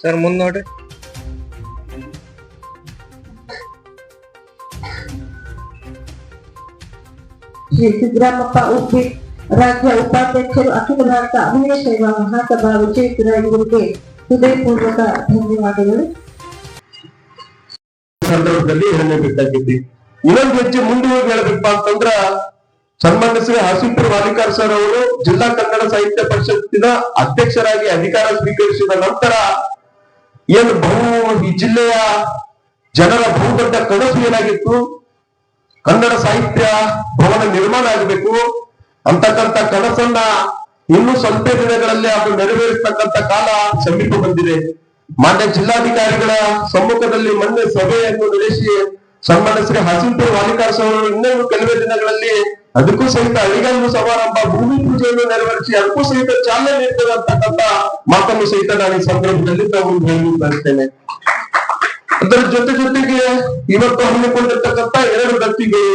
Sir ಮುಂದ್ ನೋಡ್ರಿ. ಶ್ರೀ ಸಿದ್ದರಾಮಪ್ಪ ಉಪ್ಪಿ ರಾಜ್ಯ ಉಪಾಧ್ಯಕ್ಷರು ಅಖಿಲ ಭಾರತ ಅಭಿನಯ ಸೇವಾ ಮಹಾಸಭಾ ವಿಜಯಪುರ ಇವರಿಗೆ ಹೃದಯಪೂರ್ವಕ ಧನ್ಯವಾದಗಳು. ಸಂದರ್ಭದಲ್ಲಿ ಹೇಳಬೇಕಾಗಿದ್ದಿ ಇನ್ನೊಂದು ಹೆಜ್ಜೆ ಮುಂದೆ ಹೋಗಿ ಹೇಳ್ಬೇಕಪ್ಪ ಅಂತಂದ್ರ ಸನ್ಮಾನ್ಯ ಶ್ರೀ ಹಸಿಪುರ ವಾಲಿಕಾರ್ ಸರ್ ಅವರು ಜಿಲ್ಲಾ ಕನ್ನಡ ಸಾಹಿತ್ಯ ಪರಿಷತ್ತಿನ ಅಧ್ಯಕ್ಷರಾಗಿ ಅಧಿಕಾರ ಸ್ವೀಕರಿಸಿದ ನಂತರ ಏನು ಬಹು ಈ ಜಿಲ್ಲೆಯ ಜನರ ಬಹುದೊಡ್ಡ ಕನಸು ಏನಾಗಿತ್ತು? ಕನ್ನಡ ಸಾಹಿತ್ಯ ಭವನ ನಿರ್ಮಾಣ ಆಗಬೇಕು. ಅಂತಕ್ಕಂಥ ಕನಸನ್ನ ಇನ್ನು ಸ್ವಲ್ಪ ದಿನಗಳಲ್ಲಿ ಅದು ನೆರವೇರಿಸ್ತಕ್ಕಂಥ ಕಾಲ ಸಮೀಪ ಬಂದಿದೆ. ಮಾನ್ಯ ಜಿಲ್ಲಾಧಿಕಾರಿಗಳ ಸಮ್ಮುಖದಲ್ಲಿ ಮೊನ್ನೆ ಸಭೆಯನ್ನು ನಡೆಸಿ ಸನ್ಮಾನ್ಯ ಶ್ರೀ ಹಸಿಂಪುರ ವಾಲಿಕಾರ್ ಅವರು ಇನ್ನೇನು ಕೆಲವೇ ದಿನಗಳಲ್ಲಿ ಅದಕ್ಕೂ ಸಹಿತ ಅಳಿಗಲ್ಲು ಸಮಾರಂಭ, ಭೂಮಿ ಪೂಜೆಯನ್ನು ನೆರವೇರಿಸಿ, ಅದಕ್ಕೂ ಸಹಿತ ಚಾಲನೆ ನೀಡ್ತದೆ ಮಾತನ್ನು ಸಹಿತ ನಾನು ಈ ಸಂದರ್ಭದಲ್ಲಿ ತಾವು ಹೇಳಿ ಬಯಸ್ತೇನೆ ಅದರ ಜೊತೆ ಜೊತೆಗೆ ಇವತ್ತು ಹಮ್ಮಿಕೊಂಡಿರ್ತಕ್ಕಂಥ ಎರಡು ವ್ಯಕ್ತಿಗಳು,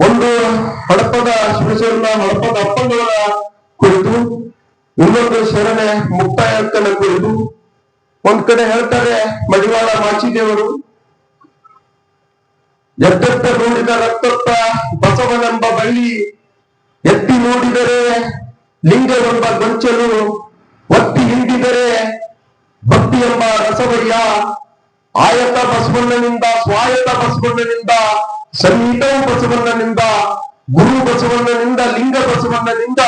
ಒಂದು ಹಡಪದ ಶಿವಸೇನ ಹಡಪದ ಅಪ್ಪನವರ ಕುರಿತು, ಇನ್ನೊಂದು ಶರಣೆ ಮುಕ್ತಾಯಕ್ಕನ ಕುರಿತು. ಒಂದ್ ಕಡೆ ಹೇಳ್ತಾರೆ, ಮಡಿವಾಳ ಮಾಚಿದೇವರು ಎದ್ದೆತ್ತ ನೋಡಿದ ರಕ್ತತ್ತ ಬಸವನೆಂಬ ಬಳ್ಳಿ ಎತ್ತಿ ನೋಡಿದರೆ ಲಿಂಗವೆಂಬ ಗೊಂಚಲು ಒತ್ತಿ ಹಿಂಡಿದರೆ ಭಕ್ತಿ ಎಂಬ ರಸವಯ್ಯ ಆಯತ ಬಸವಣ್ಣನಿಂದ, ಸ್ವಾಯತ ಬಸವಣ್ಣನಿಂದ ಸಂಗೀತವು ಬಸವಣ್ಣನಿಂದ, ಗುರು ಬಸವಣ್ಣನಿಂದ, ಲಿಂಗ ಬಸವಣ್ಣನಿಂದ,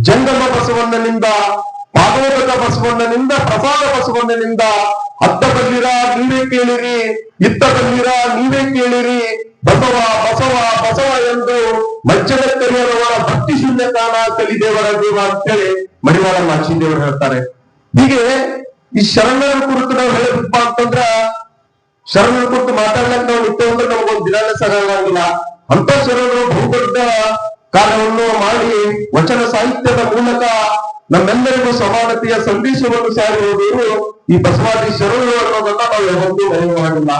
ಜಂಗಮ ಬಸವಣ್ಣನಿಂದ ಪಾದೋದಕ ಬಸವಣ್ಣನಿಂದ ಪ್ರಸಾದ ಬಸವಣ್ಣನಿಂದ ಅತ್ತ ಬಂದಿರ ನೀವೇ ಕೇಳಿರಿ ಇತ್ತ ಬಂದಿರ ನೀವೇ ಕೇಳಿರಿ. ಬಸವ ಬಸವ ಬಸವ ಎಂದು ಮಜ್ಜನ ಕರಿಯರವರ ಭಕ್ತಿ ಶೂನ್ಯ ಕಾಲ ಕಲಿದೇವರ ದೇವ ಅಂತೇಳಿ ಮಡಿವಾಳ ಮಾಚಿದೇವರು ಹೇಳ್ತಾರೆ. ಹೀಗೆ ಈ ಶರಣರ ಕುರಿತು ನಾವು ಹೇಳಬೇಕಪ್ಪ ಅಂತಂದ್ರ, ಶರಣರ ಕುರಿತು ಮಾತಾಡ್ಲಕ್ಕ ನಾವು ಇತ್ತು ಅಂದ್ರೆ ನಮಗೊಂದು ದಿನಾನೇ ಆಗಿಲ್ಲ. ಅಂತ ಶರಣರು ಬಹುದೊಡ್ಡ ಕಾರ್ಯವನ್ನು ಮಾಡಿ ವಚನ ಸಾಹಿತ್ಯದ ಮೂಲಕ ನಮ್ಮೆಲ್ಲರಿಗೂ ಸಮಾನತೆಯ ಸಂದೇಶವನ್ನು ಸಾರುವುದು ಈ ಬಸವಾದಿ ಶರಣರು ಅನ್ನೋದನ್ನ ನಾವು ಯಾವತ್ತೂ ಮಾಡಿಲ್ಲ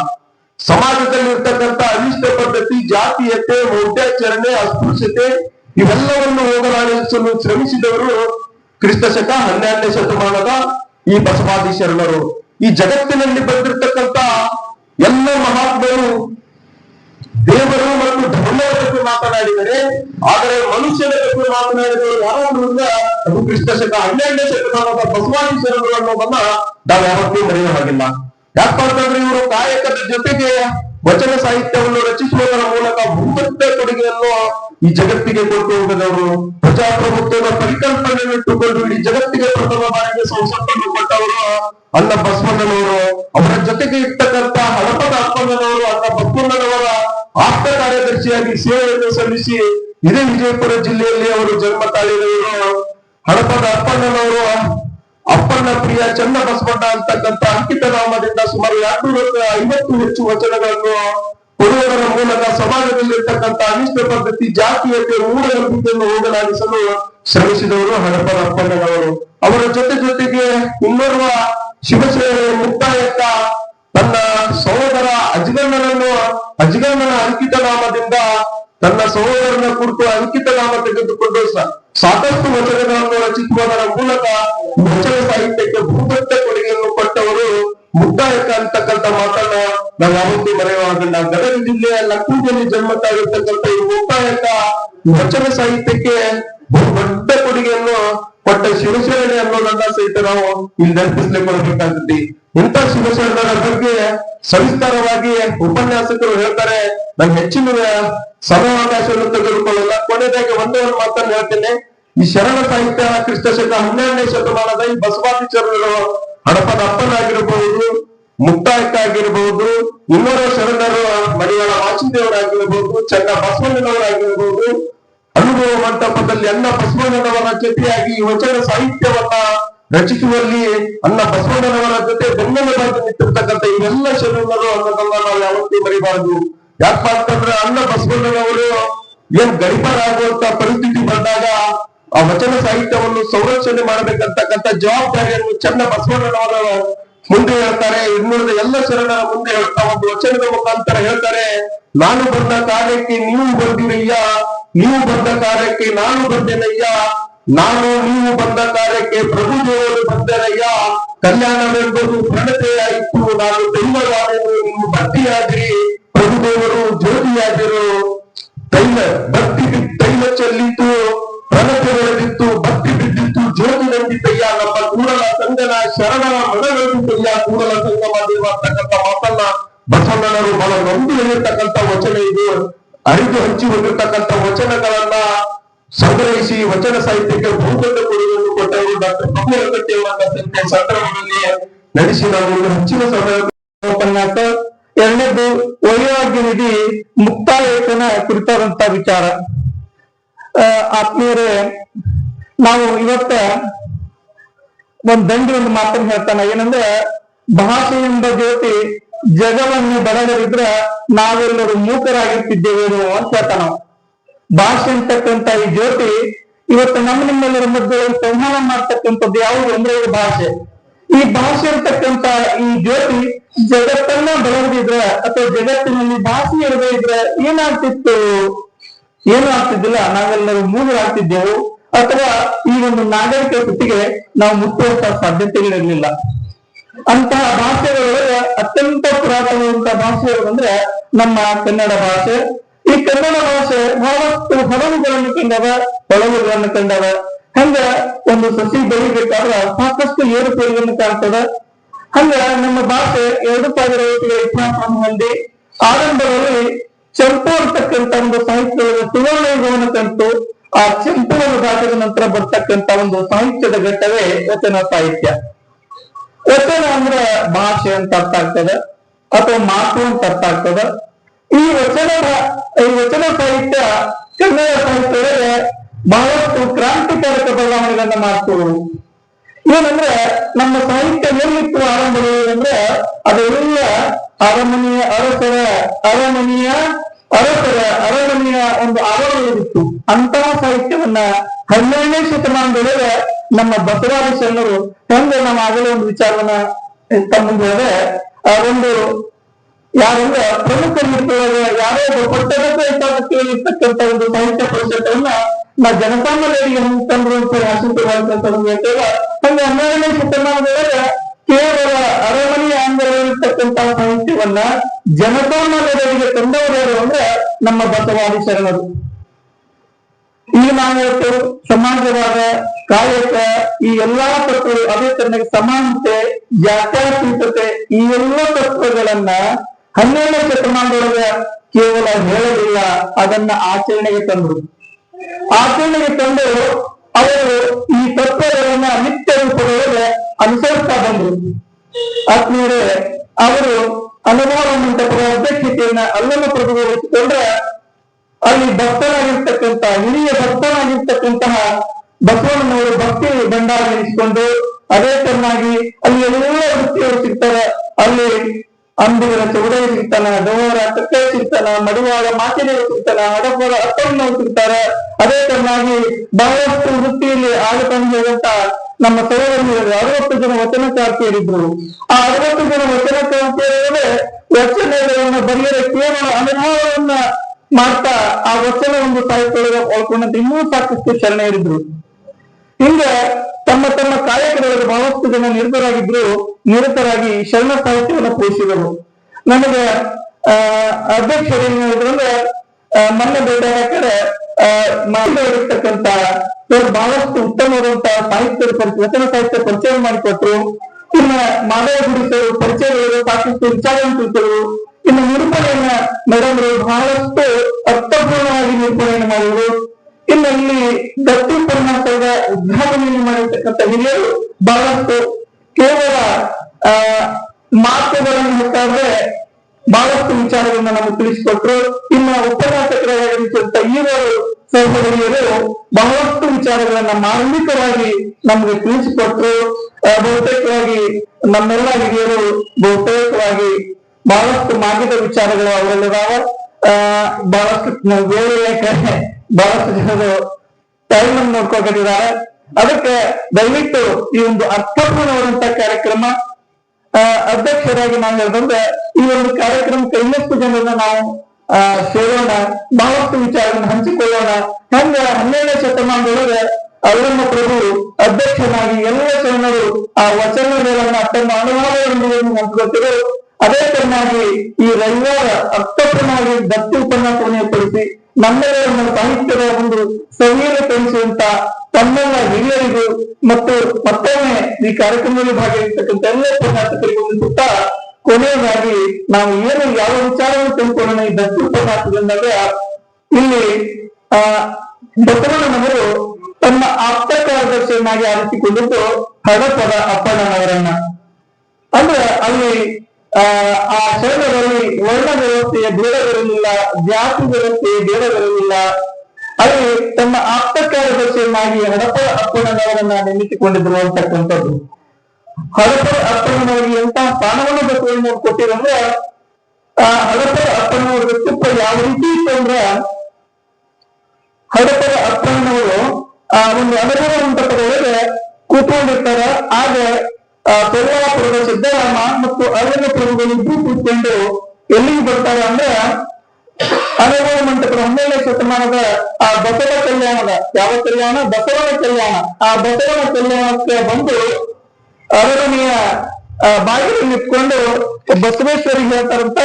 ಸಮಾಜದಲ್ಲಿ ಇರ್ತಕ್ಕಂಥ ಅನಿಷ್ಟ ಪದ್ಧತಿ, ಜಾತೀಯತೆ, ಮೌಢ್ಯಾಚರಣೆ, ಅಸ್ಪೃಶ್ಯತೆ ಇವೆಲ್ಲವನ್ನು ಹೋಗಲಾಡಿಸಲು ಶ್ರಮಿಸಿದವರು ಕ್ರಿಸ್ತ ಶಕ ಹನ್ನೆರಡನೇ ಶತಮಾನದ ಈ ಬಸವಾದಿ ಶರಣರು. ಈ ಜಗತ್ತಿನಲ್ಲಿ ಬಂದಿರತಕ್ಕಂತ ಎಲ್ಲ ಮಹಾತ್ಮರು ದೇವರು ಮತ್ತು ಧರ್ಮದ ಬಗ್ಗೆ ಮಾತನಾಡಿದರೆ, ಆದರೆ ಮನುಷ್ಯನ ಬಗ್ಗೆ ಮಾತನಾಡಿದವರು ಯಾರಾದ್ರೂ ಕ್ರಿಸ್ತ ಶಕ ಹನ್ನೆರಡನೇ ಶತಮಾನದ ಶರಣರು ಅನ್ನೋದನ್ನ ನಾವು ಯಾವತ್ತೂ ಮರೆಯುವ ಹಾಗಿಲ್ಲ. ಯಾಕಪ್ಪ ಅಂತಂದ್ರೆ ಇವರು? ಕಾಯಕದ ಜೊತೆಗೆ ವಚನ ಸಾಹಿತ್ಯವನ್ನು ರಚಿಸುವುದರ ಮೂಲಕ ಭೂದತ್ತ ಕೊಡುಗೆಯನ್ನು ಈ ಜಗತ್ತಿಗೆ ಕೊಟ್ಟು ಹೋಗದವರು ಪ್ರಜಾಪ್ರಭುತ್ವದ ಪರಿಕಲ್ಪನೆಯನ್ನು ಇಟ್ಟುಕೊಂಡು ಇಡೀ ಜಗತ್ತಿಗೆ ಪ್ರಥಮ ಬಾರಿಗೆ ಸಂಸತ್ತನ್ನು ಕೊಟ್ಟವರು ಅನ್ನ ಬಸವಣ್ಣನವರು. ಅವರ ಜೊತೆಗೆ ಇರ್ತಕ್ಕಂತಹ ಹಳಪದ ಅಪ್ಪಣ್ಣನವರು ಅನ್ನ ಬಸವಣ್ಣನವರ ಆಪ್ತ ಕಾರ್ಯದರ್ಶಿಯಾಗಿ ಸೇವೆಯನ್ನು ಸಲ್ಲಿಸಿ ಇದೇ ವಿಜಯಪುರ ಜಿಲ್ಲೆಯಲ್ಲಿ ಅವರು ಜನ್ಮ ತಾಳಿದವರು. ಹಡಪದ ಅಪ್ಪಣ್ಣನವರು, ಅಪ್ಪಣ್ಣ ಪ್ರಿಯ ಚನ್ನ ಬಸವಣ್ಣ ಅಂತಕ್ಕಂಥ ಅಂಕಿತ ನಾಮದಿಂದ ಸುಮಾರು ಎರಡ್ನೂರ ಐವತ್ತು ಹೆಚ್ಚು ವಚನಗಳನ್ನು ಕೊಡುವುದರ ಮೂಲಕ ಸಮಾಜದಲ್ಲಿರ್ತಕ್ಕಂಥ ಅನಿಷ್ಟ ಪದ್ಧತಿ, ಜಾತಿಯತೆ ಮೂಢನಂಬಿಕೆಯನ್ನು ಹೋಗಲಾಡಿಸಲು ಶ್ರಮಿಸಿದವರು ಹಡಪದ ಅಪ್ಪಣ್ಣನವರು. ಅವರ ಜೊತೆ ಜೊತೆಗೆ ಇನ್ನೋರ್ವ ಶಿವಸೇನೆ ಮುಕ್ತಾಯಕ್ಕ ತನ್ನ ಸಹೋದರ ಅಜಗಣ್ಣನನ್ನು ಅಜಗಣ್ಣನ ಅಂಕಿತ ನಾಮದಿಂದ ತನ್ನ ಸಹೋದರನ ಕುರಿತು ಅಂಕಿತ ನಾಮ ತೆಗೆದುಕೊಂಡು ಸಾಕಷ್ಟು ವಚನಗಳನ್ನು ರಚಿಸುವುದರ ಮೂಲಕ ವಚನ ಸಾಹಿತ್ಯಕ್ಕೆ ಭೂದತ್ತ ಕೊಡುಗೆಯನ್ನು ಕೊಟ್ಟವರು ಮುಕ್ತಾಯಕ ಅಂತಕ್ಕಂಥ ಮಾತನ್ನ ನಾವು ಯಾವತ್ತೂ ಮರೆಯುವಾಗಿಲ್ಲ ಗದಗ ಜಿಲ್ಲೆಯ ಲಕ್ಕೂರಲ್ಲಿ ಜನ್ಮ ತಾಳಿರ್ತಕ್ಕಂಥ ಈ ಮುಕ್ತಾಯಕ ವಚನ ಸಾಹಿತ್ಯಕ್ಕೆ ದೊಡ್ಡ ಕೊಡುಗೆಯನ್ನು ಕೊಟ್ಟ ಶಿವಶರಣೆ ಅನ್ನೋದನ್ನ ಸಹಿತ ನಾವು ಇಲ್ಲಿ ನೆನಪಿಸ್ಲಿಕ್ಕೆ ಬರಬೇಕಾಗುತ್ತೆ ಇಂಥ ಶಿವಶರಣರ ಬಗ್ಗೆ ಸವಿಸ್ತಾರವಾಗಿ ಉಪನ್ಯಾಸಕರು ಹೇಳ್ತಾರೆ. ನಾನು ಹೆಚ್ಚಿನ ಸಮಯಾವಕಾಶವನ್ನು ತೆಗೆದುಕೊಳ್ಳಲ್ಲ. ಕೊನೆಯದಾಗಿ ಒಂದೇ ಒಂದು ಮಾತನ್ನು ಹೇಳ್ತೇನೆ. ಈ ಶರಣ ಸಾಹಿತ್ಯ ಕ್ರಿಸ್ತ ಶಕ ಹನ್ನೆರಡನೇ ಶತಮಾನದ ಈ ಬಸವಾದಿ ಚರಣರು ಹಡಪದ ಅಪ್ಪನಾಗಿರಬಹುದು, ಮುಕ್ತಾಯಕ್ಕಾಗಿರಬಹುದು, ಇನ್ನೋರ್ವ ಶರಣರು ಮಡಿಯಾಳ ವಾಸುದೇವರಾಗಿರಬಹುದು, ಚನ್ನ ಬಸವಣ್ಣನವರಾಗಿರಬಹುದು. ಅನುಭವ ಮಂಟಪದಲ್ಲಿ ಅನ್ನ ಬಸವಣ್ಣನವರ ಜೊತೆಯಾಗಿ ಈ ವಚನ ಸಾಹಿತ್ಯವನ್ನ ರಚಿಸುವಲ್ಲಿ ಅನ್ನ ಬಸವಣ್ಣನವರ ಜೊತೆ ಬೆನ್ನೆಲುಬಾಗಿ ನಿಂತಿರ್ತಕ್ಕಂಥ ಇವೆಲ್ಲ ಶರಣರು ಅನ್ನೋದನ್ನ ನಾವು ಯಾವತ್ತೂ ಮರಿಬಾರದು. ಯಾಕಪ್ಪ ಅಂತಂದ್ರೆ ಅನ್ನ ಬಸವಣ್ಣನವರು ಏನ್ ಗಡಿಪಾರಾಗುವಂತ ಪರಿಸ್ಥಿತಿ ಬಂದಾಗ ಆ ವಚನ ಸಾಹಿತ್ಯವನ್ನು ಸಂರಕ್ಷಣೆ ಮಾಡಬೇಕಂತಕ್ಕಂಥ ಜವಾಬ್ದಾರಿಯನ್ನು ಚನ್ನ ಬಸವಣ್ಣನವರ ಮುಂದೆ ಹೇಳ್ತಾರೆ. ಇನ್ನುಳಿದ ಎಲ್ಲ ಶರಣರ ಮುಂದೆ ಹೇಳ್ತಾ ಒಂದು ವಚನದ ಮುಖಾಂತರ ಹೇಳ್ತಾರೆ. ನಾನು ಬಂದ ಕಾರ್ಯಕ್ಕೆ ನೀವು ಬಂದಿರಯ್ಯ. ನೀವು ಬಂದ ಕಾರ್ಯಕ್ಕೆ ನಾನು ಬಂದೆನಯ್ಯ. ನಾನು ನೀವು ಬಂದ ಕಾರ್ಯಕ್ಕೆ ಪ್ರಭು ದೇವರು ಬಂದರಯ್ಯ. ಕಲ್ಯಾಣವೆಂಬುದು ಪ್ರಣತೆಯಾಯಿತು ನಾನು ದೈವವಾದೆನು ನೀವು ಭಕ್ತಿಯಾದಿರಿ ಪ್ರಭು ದೇವರು ಜ್ಯೋತಿಯಾದಿರು ತೈಲ ಭಕ್ತಿ ತೈಲ ಚೆಲ್ಲಿತು. ಪ್ರಣತೆ ಬೆಳೆದಿತ್ತು ಭಕ್ತಿ ಬಿದ್ದಿತ್ತು. ಜ್ಯೋತಿ ನಂಬಿತಯ್ಯ ನಮ್ಮ ಕೂಡಲ ಸಂಗನ ಶರಣರ ಮನಗಂದಿತಯ್ಯ ಕೂಡಲ ಸಂಗಮ ದೇವ ಅಂತಕ್ಕಂಥ ಮಾತನ್ನ ಬಸವಣ್ಣನವರು ಬಹಳ ನಂಬಿ ಹೇಳಿರ್ತಕ್ಕಂಥ ವಚನ ಇದು. ಅರಿದು ಹಂಚಿ ಹೋಗಿರ್ತಕ್ಕಂಥ ವಚನಗಳನ್ನ ಸಂಗ್ರಹಿಸಿ ವಚನ ಸಾಹಿತ್ಯಕ್ಕೆ ಭೂಗತ ಕೊಡುಗೆಯನ್ನು ಕೊಟ್ಟವರು ಡಾಕ್ಟರ್ ಪ್ರಭು ಅಗತ್ಯ ಸಂದರ್ಭದಲ್ಲಿ ನಡೆಸಿ ನಾವು ಹೆಚ್ಚಿನ ಸಮಯ ಉಪನ್ಯಾಸ. ಎರಡನೇದು ನಿಧಿ ಮುಕ್ತಾಯತನ ಕುರಿತಾದಂತ ವಿಚಾರ. ಆತ್ಮೀಯರೇ, ನಾವು ಇವತ್ತ ಒಂದ್ ದಂಡಿ ಒಂದು ಮಾತನ್ನು ಹೇಳ್ತಾನ. ಏನಂದ್ರೆ ಭಾಷೆ ಎಂಬ ಜ್ಯೋತಿ ಜಗವನ್ನು ಬೆಳಗದಿದ್ರೆ ನಾವೆಲ್ಲರೂ ಮೂಕರಾಗಿರ್ತಿದ್ದೇವೇನು ಅಂತ ಹೇಳ್ತಾನ. ಭಾಷೆ ಅಂತಕ್ಕಂತ ಈ ಜ್ಯೋತಿ ಇವತ್ತು ನಮ್ಮ ನಿಮ್ಮೆಲ್ಲರ ಮಧ್ಯೆ ಸಂವಹನ ಮಾಡ್ತಕ್ಕಂಥದ್ದು ಯಾವುದು ಅಂದ್ರೆ ಭಾಷೆ. ಈ ಭಾಷೆ ಅಂತಕ್ಕಂತ ಈ ಜ್ಯೋತಿ ಜಗತ್ತನ್ನ ಬೆಳೆದಿದ್ರೆ ಅಥವಾ ಜಗತ್ತಿನಲ್ಲಿ ಭಾಷೆ ಇರದೇ ಇದ್ರೆ ಏನಾಗ್ತಿತ್ತು? ಏನು ಆಗ್ತಿದ್ದಿಲ್ಲ. ನಾವೆಲ್ಲರೂ ಮೂಗರಾಗ್ತಿದ್ದೆವು ಅಥವಾ ಈ ಒಂದು ನಾಗರಿಕ ಸ್ಥಿತಿಗೆ ನಾವು ಮುಟ್ಟುವಂತಹ ಸಾಧ್ಯತೆಗಳಿರಲಿಲ್ಲ. ಅಂತಹ ಭಾಷೆಗಳೊಳಗೆ ಅತ್ಯಂತ ಪುರಾತನವಾದಂತಹ ಭಾಷೆಗಳು ಅಂದ್ರೆ ನಮ್ಮ ಕನ್ನಡ ಭಾಷೆ ಈ ಕನ್ನಡ ಭಾಷೆ ಬಹಳಷ್ಟು ಹಡಗುಗಳನ್ನು ಕಂಡವ ಒಳವುಗಳನ್ನು ಕಂಡವ. ಹಂಗ ಒಂದು ಸಸಿ ಬೆಳಿಬೇಕಾದ್ರೆ ಸಾಕಷ್ಟು ಏರುಪೇರುಗಳನ್ನು ಕಾಣ್ತದ. ಹಂಗ ನಮ್ಮ ಭಾಷೆ ಎರಡು ಸಾವಿರ ವರ್ಷಗಳ ಇತಿಹಾಸವನ್ನು ಹೊಂದಿ ಆರಂಭದಲ್ಲಿ ಚಂಪು ಅಂತಕ್ಕಂಥ ಒಂದು ಸಾಹಿತ್ಯದ ಸುವರ್ಣ ಕಂತು ಆ ಚಂಪುವನ್ನು ದಾಟಿದ ನಂತರ ಬರ್ತಕ್ಕಂತ ಒಂದು ಸಾಹಿತ್ಯದ ಘಟ್ಟವೇ ವಚನ ಸಾಹಿತ್ಯ. ವಚನ ಅಂದ್ರ ಭಾಷೆ ಅಂತ ಅರ್ಥ ಆಗ್ತದೆ, ಅಥವಾ ಮಾತು ಅಂತ ಅರ್ಥ ಆಗ್ತದೆ. ಈ ವಚನ ಈ ವಚನ ಸಾಹಿತ್ಯ ಕನ್ನಡ ಸಾಹಿತ್ಯದಲ್ಲಿ ಬಹಳಷ್ಟು ಕ್ರಾಂತಿಕಾರಕ ಬದಲಾವಣೆಗಳನ್ನ ಮಾಡ್ತೇವೆ ಏನಂದ್ರೆ, ನಮ್ಮ ಸಾಹಿತ್ಯ ನಿರ್ಮಿತ್ತು ಅಂದ್ರೆ, ಅದೆಲ್ಲ ಅರಮನೆಯ ಅರಸರ ಅರಮನೆಯ ಅರಸರ, ಅರಮನೆಯ ಒಂದು ಆವರಣವಿತ್ತು ಅಂತಹ ಸಾಹಿತ್ಯವನ್ನ ಹನ್ನೆರಡನೇ ಶತಮಾನದೊಳಗೆ ನಮ್ಮ ಬಸವಾದಿ ಶರಣರು ಹೆಂಗೆ ನಾವು ಆಗಲೇ ಒಂದು ವಿಚಾರವನ್ನ ತಮ್ಮ ಒಂದು ಯಾರಂದ್ರೆ ಪ್ರಮುಖ ರೀತಿಯೊಳಗೆ ಯಾರೋ ಒಬ್ಬ ಪಟ್ಟಣಕ್ಕೆ ಇರ್ತಕ್ಕಂಥ ಒಂದು ಸಾಹಿತ್ಯ ಪರಿಷತ್ತನ್ನ ನಾ ಜನಸಾಮಾನ್ಯರಿಗೆ ಹೆಂಗ್ ತಂದ್ರು ಅಂತ ಆಶಿಸುವಂತ ಹೇಳ್ತೇವೆ ಹಂಗೆ ಹನ್ನೆರಡನೇ ಶತಮಾನದೊಳಗೆ ಕೇವಲ ಅರಮನೆಯ ಅಂಗರಲ್ಲಿರ್ತಕ್ಕಂಥ ಸಾಹಿತ್ಯವನ್ನ ಜನಸಾಮಾನ್ಯರಿಗೆ ತಂದವರು ಅಂದ್ರೆ ನಮ್ಮ ಬಸವಾದಿ ಶರಣರು. ಈಗ ಹೇಳ್ತೇವೆ ಸಮಾಜವಾದ ಕಾಯಕ ಈ ಎಲ್ಲಾ ತತ್ವಗಳು, ಅದೇ ತನ್ನ ಸಮಾನತೆ ಜಾತ್ಯಾತೀತತೆ ಈ ಎಲ್ಲ ತತ್ವಗಳನ್ನ ಹನ್ನೆರಡನೇ ಶತಮಾನದೊಳಗೆ ಕೇವಲ ಹೇಳಲಿಲ್ಲ ಅದನ್ನ ಆಚರಣೆಗೆ ತಂದರು. ಆಚರಣೆಗೆ ತಂದು ಅವರು ಈ ತತ್ವಗಳನ್ನ ನಿತ್ಯ ರೂಪದೊಳಗೆ ಅನುಸರಿಸ್ತಾ ಬಂದರು. ಆತ್ಮೀಯರೆ ಅವರು ಅನುಭವ ಮಂಟಪದ ಅಧ್ಯಕ್ಷತೆಯನ್ನ ಅಲ್ಲನ್ನು ಪ್ರಭುಗಳಿಸಿಕೊಂಡ್ರೆ ಅಲ್ಲಿ ಭಕ್ತನಾಗಿರ್ತಕ್ಕಂತಹ ಹಿರಿಯ ಭಕ್ತನಾಗಿರ್ತಕ್ಕಂತಹ ಬಸವಣ್ಣನವರು ಭಕ್ತಿ ಬಂಡಾರ ಎನಿಸಿಕೊಂಡು ಅದೇ ತನ್ನಾಗಿ ಅಲ್ಲಿ ಎಲ್ಲ ವೃತ್ತಿಯವರು ಸಿಗ್ತಾರೆ. ಅಲ್ಲಿ ಅಂಬಿಗರ ಚೌಡಯ್ಯ ಸಿಗ್ತಾನ ಡೋರ ಕಟ್ಟೆ ಸಿಗ್ತಾನ ಮಡಿವಾಳ ಮಾತಿನವರು ಸಿಗ್ತಾನ ಹಡಪರ ಅಪ್ಪಣ್ಣವರು ಸಿಗ್ತಾರೆ ಅದೇ ತನ್ನಾಗಿ ಬಹಳಷ್ಟು ವೃತ್ತಿಯಲ್ಲಿ ಆಗತಂದಿರುವಂತ ನಮ್ಮ ಸಹೋದರಿಯರು ಅರವತ್ತು ಜನ ವಚನಕಾರ್ತಿಯರಿದ್ರು ಆ ಅರವತ್ತು ಜನ ವಚನಕಾರ್ತಿಯರೇ ವಚನಗಳನ್ನು ಬರೆಯಲು ಕೇವಲ ಅನುಭವವನ್ನ ಮಾಡ್ತಾ ಆ ವಚನ ಒಂದು ಸಾಹಿತ್ಯೊಳಗೆ ಒಳ್ಕೊಂಡಂತ ಇನ್ನೂ ಸಾಕಷ್ಟು ಶರಣರಿದ್ರು ಹಿಂಗ ತಮ್ಮ ತಮ್ಮ ಕಾರ್ಯಕ್ರಮದಲ್ಲಿ ಬಹಳಷ್ಟು ಜನ ನಿರತರಾಗಿದ್ರು ನಿರತರಾಗಿ ಶರಣ ಸಾಹಿತ್ಯವನ್ನು ಪೋಷಿಸಿದರು ನಮಗೆ ಅಧ್ಯಕ್ಷರು ಏನ್ ಹೇಳಿದ್ರು ಅಂದ್ರೆ ಬೇಡ ಮೊನ್ನೆ ಭೇಟಿಯಾಗಕ್ಕೆ ಮಾಡಿರ್ತಕ್ಕಂತ ಬಹಳಷ್ಟು ಉತ್ತಮವಾದಂತಹ ಸಾಹಿತ್ಯ ವಚನ ಸಾಹಿತ್ಯ ಪರಿಚಯ ಮಾಡಿಕೊಟ್ರು. ಇನ್ನ ಮಾದವ ಗುಡಿಸರು ಪರಿಚಯಗಳು ಸಾಕಷ್ಟು ವಿಚಾರವನ್ನು ತಿಳಿಸಿದರು ಇನ್ನು ನಿರೂಪಣೆಯನ್ನ ಮೇಡಮ್ ಬಹಳಷ್ಟು ಅರ್ಥಪೂರ್ಣವಾಗಿ ನಿರೂಪಣೆಯನ್ನು ಮಾಡಿದರು. ಇನ್ನು ಇಲ್ಲಿ ದತ್ತಿ ಪರಮಾತ್ಮದ ಉದ್ಘಾಟನೆಯನ್ನು ಮಾಡಿರ್ತಕ್ಕಂಥ ಹಿರಿಯರು ಬಹಳಷ್ಟು ಕೇವಲ, ಆ, ಮಾತುಗಳನ್ನು ಹೇಳ್ತಾರೆ ಬಹಳಷ್ಟು ವಿಚಾರಗಳನ್ನ ನಮಗೆ ತಿಳಿಸಿಕೊಟ್ರು. ಇನ್ನು ಉಪನ್ಯಾಸಕರಾಗಿರ್ತಕ್ಕಂಥ ಈವರು ಸಹೋದರಿಯರು ಬಹಳಷ್ಟು ವಿಚಾರಗಳನ್ನ ಮಾರ್ಮಿಕವಾಗಿ ನಮಗೆ ತಿಳಿಸಿಕೊಟ್ರು. ಬಹುತೇಕವಾಗಿ ನಮ್ಮೆಲ್ಲ ಹಿರಿಯರು ಬಹುತೇಕವಾಗಿ ಬಹಳಷ್ಟು ಮಾರ್ಗದ ವಿಚಾರಗಳು ಅವರಲ್ಲಿದಾವ. ಬಹಳಷ್ಟು ಬೇರೆ ಯಾಕೆ ಬಹಳಷ್ಟು ಜನರು ಟೈಮ್ ಅನ್ನು ನೋಡ್ಕೊಂಡಿದ್ದಾರೆ ಅದಕ್ಕೆ ದಯವಿಟ್ಟು ಈ ಒಂದು ಅರ್ಥಪೂರ್ಣವಾದಂತಹ ಕಾರ್ಯಕ್ರಮ ಅಧ್ಯಕ್ಷರಾಗಿ ನಾನು ಹೇಳಿದ್ರೆ ಈ ಒಂದು ಕಾರ್ಯಕ್ರಮಕ್ಕೆ ಇನ್ನಷ್ಟು ಜನರನ್ನ ನಾವು ಸೇರೋಣ, ಬಹಳಷ್ಟು ವಿಚಾರಗಳನ್ನು ಹಂಚಿಕೊಳ್ಳೋಣ. ಹಂಗ ಹನ್ನೆರಡನೇ ಶತಮಾನದೊಳಗೆ ಅವರನ್ನ ಪ್ರಭು ಅಧ್ಯಕ್ಷನಾಗಿ ಎಲ್ಲ ಶರಣರು ಆ ವಚನಗಳನ್ನ ತಮ್ಮ ಅನುಭವಗಳನ್ನು ನಂಬಿಕೊಟ್ಟರು ಅದೇ ತರನಾಗಿ ಈ ರವಿವಾರ ಅರ್ಥಪೂರ್ಣವಾಗಿ ದತ್ತು ಉಪನ್ಯಾಸವನ್ನು ಏರ್ಪಡಿಸಿ ನಮ್ಮೆಲ್ಲರನ್ನ ಸಾಹಿತ್ಯದ ಒಂದು ಸವಿಯನ್ನು ಕಲಿಸುವಂತ ತಮ್ಮೆಲ್ಲ ಹಿರಿಯರಿಗೂ ಮತ್ತು ಮತ್ತೊಮ್ಮೆ ಈ ಕಾರ್ಯಕ್ರಮದಲ್ಲಿ ಭಾಗವಹಿಸತಕ್ಕಂಥ ಎಲ್ಲ ಉಪನ್ಯಾಸಕರಿಗೂ ಸುತ್ತಾ ಕೊನೆಯದಾಗಿ ನಾವು ಏನು ಯಾವ ವಿಚಾರವನ್ನು ತಿಳ್ಕೊಳ್ಳೋಣ ಈ ದತ್ತು ಉಪನ್ಯಾಸದಿಂದಾಗ ಇಲ್ಲಿ, ಆ ಬಸವಣ್ಣನವರು ತಮ್ಮ ಆಪ್ತ ಕಾರ್ಯದರ್ಶಿಯನ್ನಾಗಿ ಆರಿಸಿಕೊಂಡಿದ್ದು ಹಡಪದ ಅಪ್ಪಣ್ಣನವರನ್ನ. ಅಂದ್ರೆ ಅಲ್ಲಿ ಆ ಶರಣರಲ್ಲಿ ವರ್ಣ ವ್ಯವಸ್ಥೆಯ ಭೇದವಿರಲಿಲ್ಲ ಜಾತಿ ವ್ಯವಸ್ಥೆಯ ಭೇದವಿರಲಿಲ್ಲ ಅಲ್ಲಿ ತಮ್ಮ ಆಪ್ತ ಕಾರ್ಯದರ್ಶಿಯನ್ನಾಗಿ ಹಡಪ ಅಪ್ಪಣ್ಣನವರನ್ನ ನೇಮಿಸಿಕೊಂಡಿದ್ರು ಅಂತಕ್ಕಂಥದ್ದು ಹಡಪ ಅಪ್ಪಣ್ಣನವರಿಗೆ ಎಂತಹ ಸ್ಥಾನವನ್ನು ಬಸವಣ್ಣ ಕೊಟ್ಟಿರಂದ್ರೆ, ಆ ಹಡಪ ಅಪ್ಪಣ್ಣನವರ ವ್ಯಕ್ತಿತ್ವ ಯಾವ ರೀತಿ ಇತ್ತು ಅಂದ್ರೆ, ಹಡಪದ ಅಪ್ಪಣ್ಣನವರು ಆ, ಒಂದು ಅನುಭವ ಮಂಟಪದೊಳಗೆ ಕೂತ್ಕೊಂಡಿರ್ತಾರ. ಆಗ ಆ ಸೋಲಾಪುರದ ಸಿದ್ದರಾಮ ಮತ್ತು ಅರಣ್ಯ ಪ್ರಭುಗಳು ಇಬ್ಬರು ಕೂತ್ಕೊಂಡು ಎಲ್ಲಿಗೆ ಬರ್ತಾರೆ ಅಂದ್ರೆ ಅನುಭವ ಮಂಟಪದ ಹನ್ನೆರಡನೇ ಶತಮಾನದ ಆ ಬಸವ ಕಲ್ಯಾಣದ, ಯಾವ ಕಲ್ಯಾಣ? ಬಸವನ ಕಲ್ಯಾಣ. ಆ ಬಸವನ ಕಲ್ಯಾಣಕ್ಕೆ ಬಂದು ಅರಮನೆಯ ಬಾಗಿಲು ನಿಂತ್ಕೊಂಡು ಬಸವೇಶ್ವರಿ ಹೇಳ್ತಾರಂತ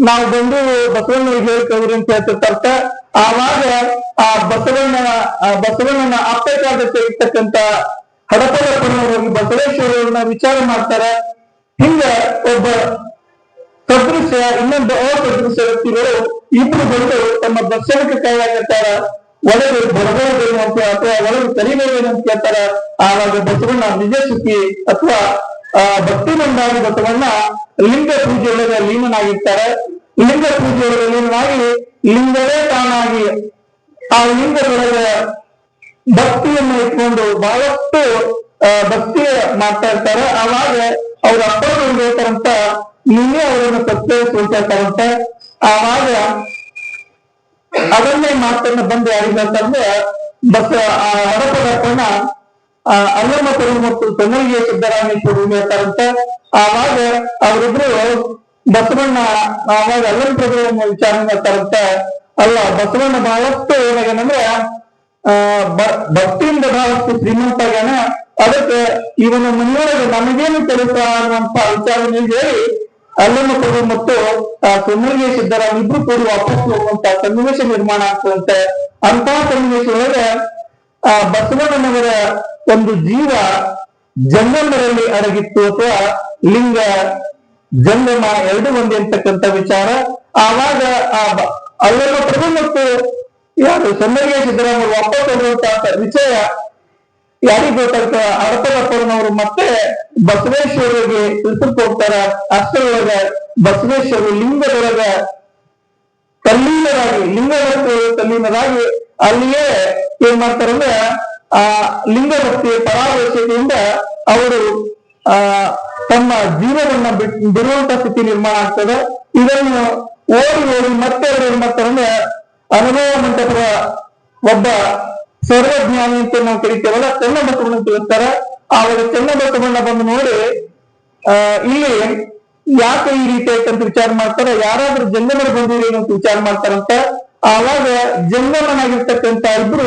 ನಾವು ಬಂದು ಬಸವಣ್ಣವ್ರಿಗೆ ಹೇಳ್ತೇವ್ರಿ ಅಂತ ಹೇಳ್ತಿರ್ತಾರಂತ ಆವಾಗ ಆ ಬಸವಣ್ಣನ ಬಸವಣ್ಣನ ಅಪ್ಪಕಾದಕ್ಕೆ ಇರ್ತಕ್ಕಂತ ಹಡಪದಪ್ಪನವರು ಹೋಗಿ ಬಸವೇಶ್ವರರನ್ನ ವಿಚಾರ ಮಾಡ್ತಾರೆ. ಹಿಂಗ ಒಬ್ಬ ಸದೃಶ್ಯ, ಇನ್ನೊಂದು ಅಸದೃಶ್ಯ ವ್ಯಕ್ತಿಗಳು ಇಬ್ರು ಬಂದು ತಮ್ಮ ದರ್ಶನಕ್ಕೆ ಕೈಯಾಗಿರ್ತಾರ ಒಳಗೆ ಬರಬಹುದೇನು ಅಂತ ಅಥವಾ ಒಳಗೆ ಕಲಿಬೇಕೇನು ಅಂತ ಕೇಳ್ತಾರ ಆವಾಗ ಬಸವಣ್ಣ ನಿಜ ಸುಖಿ ಅಥವಾ ಭಕ್ತಿ ಬಂದಾಗಿ ಬಸವಣ್ಣ ಲಿಂಗ ಪೂಜೆಯೊಳಗೆ ಲೀನನಾಗಿರ್ತಾರೆ. ಲಿಂಗ ಪೂಜೆಯೊಳಗೆ ಲೀನನಾಗಿ ಲಿಂಗವೇ ತಾನಾಗಿ ಆ ಲಿಂಗದೊಳಗೆ ಭಕ್ತಿಯನ್ನು ಇಟ್ಕೊಂಡು ಬಹಳಷ್ಟು ಭಕ್ತಿ ಮಾಡ್ತಾ ಇರ್ತಾರೆ. ಆವಾಗ ಅವ್ರ ಅಪ್ಪರು ಹೇಳ್ತಾರಂತ, ನೀವೇ ಅವರನ್ನು ಸತ್ಕರಿಸುವಂತ ಇರ್ತಾರಂತ ಆವಾಗ ಅದನ್ನೇ ಮಾತನ್ನ ಬಂದು ಯಾರಿಗೆ ಅಂತಂದ್ರೆ ಬಸ್, ಆ ಅಲ್ಲಮ್ಮ ಪರು ಮತ್ತು ಸೊನ್ನರಿಗೆ ಸಿದ್ದರಾಮೇಶ್ವರ ಹೇಳ್ತಾರಂತ. ಆವಾಗ ಅವರಿಬ್ರು ಬಸವಣ್ಣ, ಆವಾಗ ಅಲ್ಲಮ್ಮ ಪ್ರಭುವನ್ನು ವಿಚಾರ ಮಾಡ್ತಾರಂತ. ಅಲ್ಲ, ಬಸವಣ್ಣ ಬಹಳಷ್ಟು ಏನಾಗೇನಂದ್ರೆ ಆ ಭಕ್ತಿಯಿಂದ ಭಾವಿಸಿ ಶ್ರೀಮಂತ ಗಣ ಅದಕ್ಕೆ ಇವನ ಮನೆಯೊಳಗೆ ನಮಗೇನು ಕೆಲಸ ಅನ್ನುವಂತ ವಿಚಾರವನ್ನು ಹೇಳಿ, ಅಲ್ಲಮ್ಮ ಪ್ರಭು ಮತ್ತು, ಆ ಸಿದ್ದರಾಮ ಇಬ್ರು ಕೂಡಿ ವಾಪಸ್ ಹೋಗುವಂತ ಸನ್ನಿವೇಶ ನಿರ್ಮಾಣ ಆಗ್ತದಂತೆ. ಅಂತಹ ಸನ್ನಿವೇಶ ಒಳಗೆ ಆ ಬಸವಣ್ಣನವರ ಒಂದು ಜೀವ ಜಂಗಮರಲ್ಲಿ ಅಡಗಿತ್ತು ಅಥವಾ ಲಿಂಗ ಜಂಗಮ ಎರಡು ಒಂದೇ ಅಂತಕ್ಕಂಥ ವಿಚಾರ. ಆವಾಗ ಆ ಅಲ್ಲಮ್ಮ ಪ್ರಭು ಮತ್ತು ಯಾರು? ಸೊನ್ನರಿಗೆ ಸಿದ್ದರಾಮಯ್ಯ ವಾಪಸ್ ಹೋಗುವಂತ ವಿಷಯ ಯಾರಿಗ್ ಗೊತ್ತಾಗ್ತ ಹಡಪದಪ್ಪನವರು ಮತ್ತೆ ಬಸವೇಶ್ವರಿಗೆ ತಿಳ್ಸಕ್ ಹೋಗ್ತಾರ ಅಷ್ಟರೊಳಗ ಬಸವೇಶ್ವರ ಲಿಂಗದೊಳಗ ತಲ್ಲೀನರಾಗಿ ಲಿಂಗಭಕ್ತಿ ತಲ್ಲೀನರಾಗಿ ಅಲ್ಲಿಯೇ ಏನ್ ಮಾಡ್ತಾರಂದ್ರೆ ಆ ಲಿಂಗಭಕ್ತಿ ಪರಾವೇಶದಿಂದ ಅವರು, ಆ, ತಮ್ಮ ಜೀವನವನ್ನ ಬಿಟ್, ಬಿಡುವಂತ ಸ್ಥಿತಿ ನಿರ್ಮಾಣ ಆಗ್ತದೆ. ಇದನ್ನು ಓಡಿ ಓಡಿ ಮತ್ತೆ ಅವರು ಏನ್ ಮಾಡ್ತಾರಂದ್ರೆ ಅನುಭವ ಮಂಟಪದ ಒಬ್ಬ ಸರ್ವಜ್ಞಾನಿ ಅಂತ ನಾವು ಕರಿತೇವಲ್ಲ ಚೆನ್ನ ಬಸವಣ್ಣ ತಿಳಿಸ್ತಾರ ಆವಾಗ ಚೆನ್ನ ಬಂದು ನೋಡಿ, ಆ, ಇಲ್ಲಿ ಯಾಕೆ ಈ ರೀತಿ ಆಯ್ತಂತ ವಿಚಾರ ಮಾಡ್ತಾರೆ, ಯಾರಾದ್ರೂ ಜಂಗಮರು ಬಂದಿರಿ ಅಂತ ವಿಚಾರ ಮಾಡ್ತಾರಂತ. ಆವಾಗ ಜಂಗಮನಾಗಿರ್ತಕ್ಕಂತ ಇಬ್ರು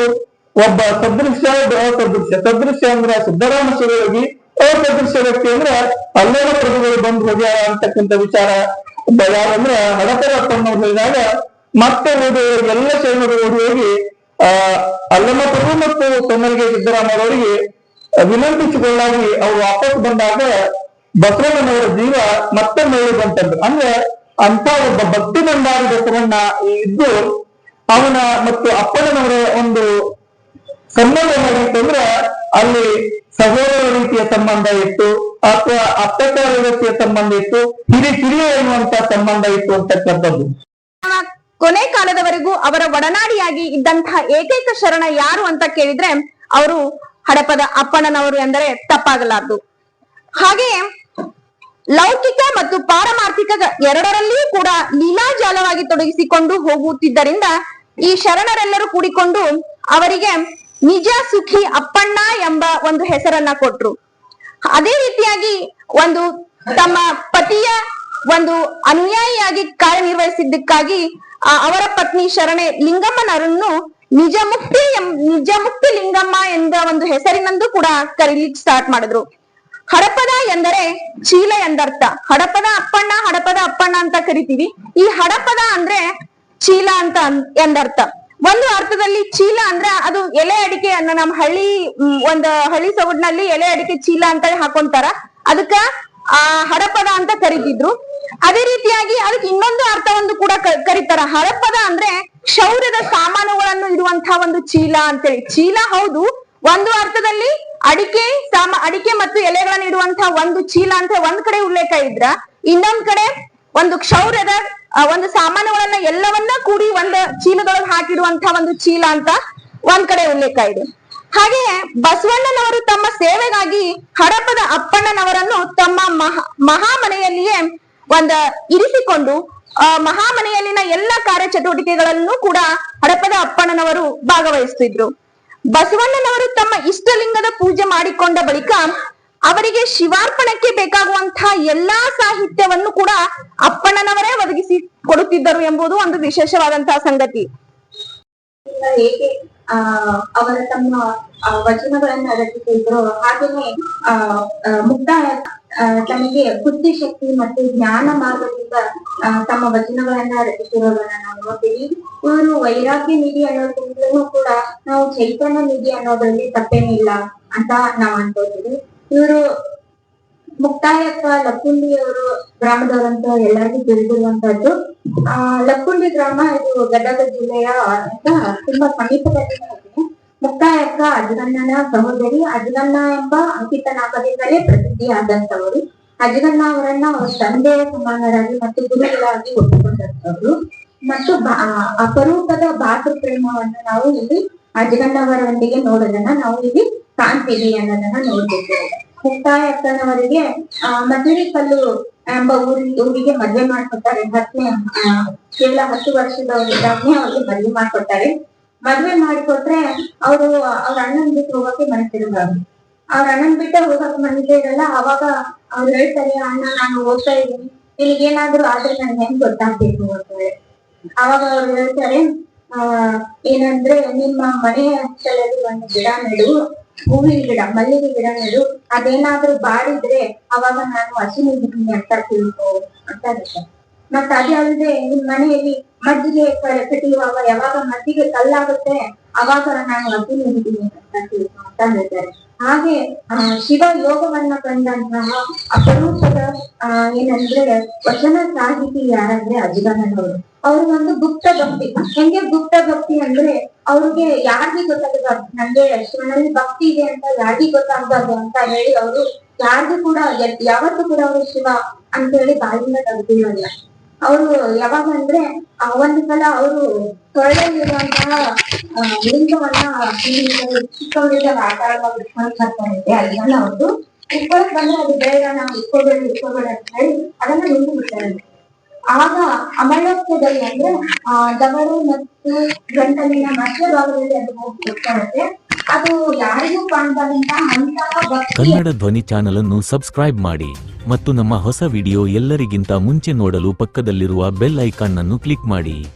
ಒಬ್ಬ ಸದೃಶ್ಯ ಒಬ್ಬ ಅಸದೃಶ್ಯ ಸದೃಶ್ಯ ಅಂದ್ರೆ ಸಿದ್ದರಾಮ ಶಿವಯೋಗಿ. ಅಸದೃಶ್ಯ ವ್ಯಕ್ತಿ ಅಂದ್ರೆ ಅಲ್ಲೇನ ಪ್ರಭುಗಳು ಬಂದು ಹೋಗ್ಯಾರ ಅಂತಕ್ಕಂಥ ವಿಚಾರ ಯಾರಂದ್ರೆ ಹಡಪರಪ್ಪನವ್ರು ಹೇಳಿದಾಗ ಮತ್ತೆ ಓದಿ ಎಲ್ಲ ಶರಣರು ಓಡಿ ಹೋಗಿ, ಆ ಅಲ್ಲಮ್ಮ ಪ್ರಭು ಮತ್ತು ಸೊನ್ನರಿಗೆ ಸಿದ್ದರಾಮಯ್ಯವರಿಗೆ ವಿನಂತಿಸಿಕೊಳ್ಳಾಗಿ ಅವ್ರು ವಾಪಸ್ ಬಂದಾಗ ಬಸವಣ್ಣನವರ ಜೀವ ಮತ್ತೆ ಮೇಲೆ ಬಂತದ್ದು ಅಂದ್ರೆ ಅಂತ ಒಬ್ಬ ಭಕ್ತಿ ಬಂಡಾರಿ ಬಸವಣ್ಣ ಇದ್ದು, ಅವನ ಮತ್ತು ಅಪ್ಪಣ್ಣನವರ ಒಂದು ಸಂಬಂಧ ಏನಾಗಿತ್ತಂದ್ರೆ ಅಲ್ಲಿ ಸಹೋದರ ರೀತಿಯ ಸಂಬಂಧ ಇತ್ತು, ಅಥವಾ ಅಪ್ಪಕಾರ ರೀತಿಯ ಸಂಬಂಧ ಇತ್ತು ಹಿರಿ ಕಿರಿಯ ಎನ್ನುವಂತ ಸಂಬಂಧ ಇತ್ತು ಅಂತಕ್ಕಂಥದ್ದು. ಕೊನೆ ಕಾಲದವರೆಗೂ ಅವರ ಒಡನಾಡಿಯಾಗಿ ಇದ್ದಂತಹ ಏಕೈಕ ಶರಣ ಯಾರು ಅಂತ ಕೇಳಿದ್ರೆ ಅವರು ಹಡಪದ ಅಪ್ಪಣ್ಣನವರು ಎಂದರೆ ತಪ್ಪಾಗಲಾರದು. ಹಾಗೆಯೇ ಲೌಕಿಕ ಮತ್ತು ಪಾರಮಾರ್ಥಿಕ ಎರಡರಲ್ಲಿಯೂ ಕೂಡ ಲೀಲಾಜಾಲವಾಗಿ ತೊಡಗಿಸಿಕೊಂಡು ಹೋಗುತ್ತಿದ್ದರಿಂದ ಈ ಶರಣರೆಲ್ಲರೂ ಕೂಡಿಕೊಂಡು ಅವರಿಗೆ ನಿಜ ಸುಖಿ ಅಪ್ಪಣ್ಣ ಎಂಬ ಒಂದು ಹೆಸರನ್ನ ಕೊಟ್ರು. ಅದೇ ರೀತಿಯಾಗಿ ಒಂದು ತಮ್ಮ ಪತಿಯ ಒಂದು ಅನುಯಾಯಿಯಾಗಿ ಕಾರ್ಯನಿರ್ವಹಿಸಿದ್ದಕ್ಕಾಗಿ ಅವರ ಪತ್ನಿ ಶರಣೆ ಲಿಂಗಮ್ಮನವರನ್ನು ನಿಜ ಮುಕ್ತಿ ಎಂ- ನಿಜ ಮುಕ್ತಿ ಲಿಂಗಮ್ಮ ಎಂದ ಒಂದು ಹೆಸರಿನಂದು ಕೂಡ ಕರೀಲಿಕ್ಕೆ ಸ್ಟಾರ್ಟ್ ಮಾಡಿದ್ರು. ಹಡಪದ ಎಂದರೆ ಚೀಲ ಎಂದರ್ಥ. ಹಡಪದ ಅಪ್ಪಣ್ಣ ಹಡಪದ ಅಪ್ಪಣ್ಣ ಅಂತ ಕರಿತೀವಿ. ಈ ಹಡಪದ ಅಂದ್ರೆ ಚೀಲ ಅಂತ ಎಂದರ್ಥ. ಒಂದು ಅರ್ಥದಲ್ಲಿ ಚೀಲ ಅಂದ್ರೆ ಅದು ಎಲೆ ಅಡಿಕೆ ಅನ್ನ ನಮ್ಮ ಹಳ್ಳಿ ಒಂದು ಹಳ್ಳಿ ಸೊಗಡ್ನಲ್ಲಿ ಎಲೆ ಅಡಿಕೆ ಚೀಲ ಅಂತ ಹಾಕೊಂತಾರ. ಅದಕ್ಕ ಆ ಹಡಪದ ಅಂತ ಕರಿತಿದ್ರು. ಅದೇ ರೀತಿಯಾಗಿ ಅದಕ್ಕೆ ಇನ್ನೊಂದು ಅರ್ಥವನ್ನು ಕೂಡ ಕರೀತಾರ. ಹರಪ್ಪದ ಅಂದ್ರೆ ಕ್ಷೌರ್ಯದ ಸಾಮಾನುಗಳನ್ನು ಇಡುವಂತಹ ಒಂದು ಚೀಲ ಅಂತೇಳಿ. ಚೀಲ ಹೌದು, ಒಂದು ಅರ್ಥದಲ್ಲಿ ಅಡಿಕೆ, ಸಾಮ ಅಡಿಕೆ ಮತ್ತು ಎಲೆಗಳನ್ನು ಇಡುವಂತಹ ಒಂದು ಚೀಲ ಅಂತ ಒಂದ್ ಕಡೆ ಉಲ್ಲೇಖ ಇದ್ರ. ಇನ್ನೊಂದ್ ಕಡೆ ಒಂದು ಕ್ಷೌರ್ಯದ ಒಂದು ಸಾಮಾನುಗಳನ್ನ ಎಲ್ಲವನ್ನ ಕೂಡಿ ಒಂದು ಚೀಲದೊಳಗೆ ಹಾಕಿಡುವಂತಹ ಒಂದು ಚೀಲ ಅಂತ ಒಂದ್ ಕಡೆ ಉಲ್ಲೇಖ ಇದೆ. ಹಾಗೆ ಬಸವಣ್ಣನವರು ತಮ್ಮ ಸೇವೆಗಾಗಿ ಹಡಪದ ಅಪ್ಪಣ್ಣನವರನ್ನು ತಮ್ಮ ಮಹಾ ಮಹಾಮನೆಯಲ್ಲಿಯೇ ಒಂದ ಇರಿಸಿಕೊಂಡು, ಆ, ಮಹಾಮನೆಯಲ್ಲಿನ ಎಲ್ಲ ಕಾರ್ಯಚಟುವಟಿಕೆಗಳಲ್ಲೂ ಕೂಡ ಹಡಪದ ಅಪ್ಪಣ್ಣನವರು ಭಾಗವಹಿಸುತ್ತಿದ್ರು ಬಸವಣ್ಣನವರು ತಮ್ಮ ಇಷ್ಟಲಿಂಗದ ಪೂಜೆ ಮಾಡಿಕೊಂಡ ಬಳಿಕ ಅವರಿಗೆ ಶಿವಾರ್ಪಣಕ್ಕೆ ಬೇಕಾಗುವಂತಹ ಎಲ್ಲಾ ಸಾಹಿತ್ಯವನ್ನು ಕೂಡ ಅಪ್ಪಣ್ಣನವರೇ ಒದಗಿಸಿ ಕೊಡುತ್ತಿದ್ದರು ಎಂಬುದು ಒಂದು ವಿಶೇಷವಾದಂತಹ ಸಂಗತಿ. ಅವರ ತಮ್ಮ ವಚನಗಳನ್ನು ರಚಿಸಿದ್ರು, ಹಾಗೆಯೇ, ಆ ಮುಕ್ತಾಯ ತಮಗೆ ಬುದ್ಧಿ ಶಕ್ತಿ ಮತ್ತು ಜ್ಞಾನ ಮಾರ್ಗದಿಂದ ತಮ್ಮ ವಚನಗಳನ್ನ ರಚಿಸಿರೋದನ್ನ ನಾವು ನೋಡ್ತೀವಿ. ಇವರು ವೈರಾಗ್ಯ ನಿಧಿ ಅನ್ನೋದ್ರಿಂದಲೂ ಕೂಡ ನಾವು ಚೈತನ್ಯ ನಿಧಿ ಅನ್ನೋದ್ರಲ್ಲಿ ತಪ್ಪೇನಿಲ್ಲ ಅಂತ ನಾವು ಅನ್ಕೋತೀವಿ. ಇವರು ಮುಕ್ತಾಯಪ್ಪ ಲಕ್ಕುಂಡಿ ಅವರು ಗ್ರಾಮದವರಂತ ಎಲ್ಲರಿಗೂ ತಿಳಿದಿರುವಂತದ್ದು. ಆ, ಲಕ್ಕುಂಡಿ ಗ್ರಾಮ ಇದು ಗದಗ ಜಿಲ್ಲೆಯ ಅಂತ ತುಂಬಾ ಸಮೀಪದಲ್ಲಿ ಮುಕ್ತಾಯಕ್ಕ ಅಜಗಣ್ಣನ ಸಹೋದರಿ ಅಜಗಣ್ಣ ಎಂಬ ಅಂಕಿತ ನಾಮದಿಂದಲೇ ಪ್ರಸಿದ್ಧಿಯಾದಂತವರು ಅಜಗಣ್ಣ ಅವರನ್ನ ಅವರ ತಂದೆಯ ಸಮಾನರಾಗಿ ಮತ್ತು ಗುರುಗಳಾಗಿ ಒಪ್ಪಿಕೊಂಡಂತವರು ಮತ್ತು ಅಪರೂಪದ ಭಾತೃ ಪ್ರೇಮವನ್ನು ನಾವು ಇಲ್ಲಿ ಅಜಗಣ್ಣವರೊಂದಿಗೆ ನೋಡೋದನ್ನ ನಾವು ಇಲ್ಲಿ ಕಾಣ್ತೀವಿ ಅನ್ನೋದನ್ನ ನೋಡ್ತಿದ್ದೇವೆ ಮುಕ್ತಾಯಕ್ಕನವರಿಗೆ, ಆ ಮಧುರಿ ಕಲ್ಲು ಎಂಬ ಊರಿ, ಊರಿಗೆ ಮದ್ವೆ ಮಾಡ್ಕೊತಾರೆ ಹತ್ತನೇ ಕೇವಲ ಹತ್ತು ವರ್ಷದವರಿದ್ದಾಗನೇ ಅವ್ರಿಗೆ ಮದ್ವೆ ಮಾಡ್ಕೊತಾರೆ ಮದ್ವೆ ಮಾಡಿಕೊಟ್ರೆ ಅವರು, ಅವ್ರ ಅಣ್ಣನ್ ಬಿಟ್ಟು ಹೋಗಕ್ಕೆ ಮನಸ್ಸಿರಲ್ಲ. ಅವ್ರ ಅಣ್ಣನ್ ಬಿಟ್ಟು ಹೋಗಕ್ ಮನಸ್ಸೇ ಇರಲ್ಲ. ಅವಾಗ ಅವ್ರು ಹೇಳ್ತಾರೆ, ಅಣ್ಣ, ನಾನು ಹೋಗ್ತಾ ಇದ್ದೀನಿ. ನಿನಗೇನಾದ್ರೂ ಆದ್ರೆ ನನ್ ಹೆಂಗ್ ಗೊತ್ತಾಗ್ಬೇಕು? ಅಂತ ಹೇಳಿ. ಅವಾಗ ಅವ್ರು ಹೇಳ್ತಾರೆ, ಆ, ಏನಂದ್ರೆ ನಿಮ್ಮ ಮನೆಯ ಅಂಚಲಲ್ಲಿ ಒಂದು ಗಿಡ ನೆಡು, ಹೂವಿನ ಗಿಡ, ಮಲ್ಲಿಗೆ ಗಿಡ ನೆಡು. ಅದೇನಾದ್ರೂ ಬಾಡಿದ್ರೆ ಅವಾಗ ನಾನು ಹಸಿ ನೀಡಿದ್ದೀನಿ ಅಂತ ತಿಳ್ಕೊ ಅಂತ ಹೇಳ್ತಾರೆ. ಮತ್ತ ಅದೇ ಅಲ್ಲದೆ ನಿಮ್ ಮನೆಯಲ್ಲಿ ಮಜ್ಜಿಗೆ ಕಟ್ಟಿರುವಾಗ ಯಾವಾಗ ಮಜ್ಜಿಗೆ ಕಲ್ಲಾಗುತ್ತೆ ಅವಾಗ ನಾನು ಹಸಿ ನೀಡಿದ್ದೀನಿ ಅಂತ ಹೇಳ್ತಾರೆ. ಹಾಗೆ ಶಿವ ಯೋಗವನ್ನ ಕಂಡಂತಹ ಅಪರೂಪದ ಆ, ಏನಂದ್ರೆ ವಚನ ಸಾಹಿತಿ ಯಾರಂದ್ರೆ ಅಜಿಗಣ್ಣನವರು ಅವ್ರ. ಒಂದು ಗುಪ್ತ ಭಕ್ತಿ. ಹೆಂಗೆ ಗುಪ್ತ ಭಕ್ತಿ ಅಂದ್ರೆ ಅವ್ರಿಗೆ ಯಾರಿಗೆ ಗೊತ್ತಾಗಬಾರ್ದು? ನಂಗೆ ಶಿವನಲ್ಲಿ ಭಕ್ತಿ ಇದೆ ಅಂತ ಯಾರಿಗೂ ಗೊತ್ತಾಗಬಾರ್ದು ಅಂತ ಹೇಳಿ ಅವರು ಯಾರಿಗೂ ಕೂಡ ಯಾವತ್ತೂ ಕೂಡ ಅವರು ಶಿವ ಅಂತ ಹೇಳಿ ಬಾಯಿಂದ ತೆಗ್ದಿರಲ್ಲ. ಅವರು ಯಾವಾಗ ಅಂದ್ರೆ ಒಂದು ಸಲ ಅವರು ತೊಳೆಯಲ್ಲಿರುವಂತಹ ಆ, ಲಿಂಗವನ್ನ ಚಿಕ್ಕವರಿಂದ ಆಕಾರವಾಗಿ ಇಟ್ಕೊಂಡು ಬರ್ತಾರಂತೆ ಅದನ್ನ ಅವರು ಇಟ್ಕೊಳಕ್ ಬಂದ್ರೆ ಅದು ಬೇಡ ನಾವು ಇಟ್ಕೋಬೇಡ ಇಟ್ಕೋಬೇಡ ಅಂತ ಹೇಳಿ ಅದನ್ನ ನಿಂತು ಬಿಟ್ಟಾರಂತೆ ಆಗ ಅಮರತ್ವದಲ್ಲಿ ಅಂದ್ರೆ ಆ ದವರು ಮತ್ತು ಗಂಟಲಿನ ಮಧ್ಯ ಭಾಗದಲ್ಲಿ ಅದು ಹೋಗಿ ಕೂತ್ಕೊಳ್ಳುತ್ತೆ ಅದು ಯಾರಿಗೂ ಕನ್ನಡ ಧ್ವನಿ ಚಾನಲ್ ಅನ್ನು ಸಬ್ಸ್ಕ್ರೈಬ್ ಮಾಡಿ ಮತ್ತು ನಮ್ಮ ಹೊಸ ವಿಡಿಯೋ ಎಲ್ಲರಿಗಿಂತ ಮುಂಚೆ ನೋಡಲು ಪಕ್ಕದಲ್ಲಿರುವ ಬೆಲ್ ಐಕಾನ್ ಅನ್ನು ಕ್ಲಿಕ್ ಮಾಡಿ.